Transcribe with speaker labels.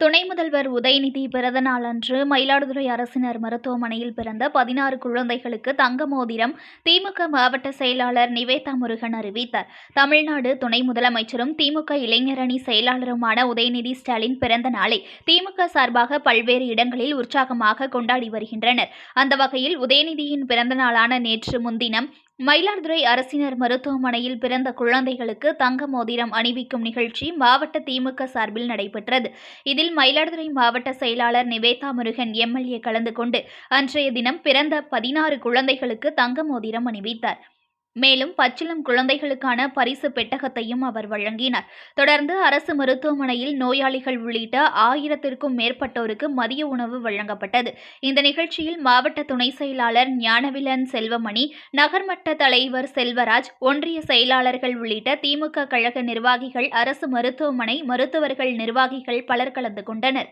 Speaker 1: துணை முதல்வர் உதயநிதி பிறந்தநாள் அன்று மயிலாடுதுறை அரசினர் மருத்துவமனையில் பிறந்த பதினாறு குழந்தைகளுக்கு தங்க மோதிரம் திமுக மாவட்ட செயலாளர் நிவேதா முருகன் அறிவித்தார். தமிழ்நாடு துணை முதலமைச்சரும் திமுக இளைஞரணி செயலாளருமான உதயநிதி ஸ்டாலின் பிறந்த நாளை திமுக சார்பாக பல்வேறு இடங்களில் உற்சாகமாக கொண்டாடி வருகின்றனர். அந்த வகையில் உதயநிதியின் பிறந்த நாளான நேற்று முன்தினம் மயிலாடுதுறை அரசினர் மருத்துவமனையில் பிறந்த குழந்தைகளுக்கு தங்க மோதிரம் அணிவிக்கும் நிகழ்ச்சி மாவட்ட திமுக சார்பில் நடைபெற்றது. இதில் மயிலாடுதுறை மாவட்ட செயலாளர் நிவேதா முருகன் எம்எல்ஏ கலந்து கொண்டு அன்றைய தினம் பிறந்த பதினாறு குழந்தைகளுக்கு தங்க மோதிரம் அணிவித்தார். மேலும் பச்சிளம் குழந்தைகளுக்கான பரிசு பெட்டகத்தையும் அவர் வழங்கினார். தொடர்ந்து அரசு மருத்துவமனையில் நோயாளிகள் உள்ளிட்ட ஆயிரத்திற்கும் மேற்பட்டோருக்கு மதிய உணவு வழங்கப்பட்டது. இந்த நிகழ்ச்சியில் மாவட்ட துணை செயலாளர் ஞானவிலன் செல்வமணி நகர்மட்ட தலைவர் செல்வராஜ் ஒன்றிய செயலாளர்கள் உள்ளிட்ட திமுக கழக நிர்வாகிகள் அரசு மருத்துவமனை மருத்துவர்கள் நிர்வாகிகள் பலர் கலந்து கொண்டனர்.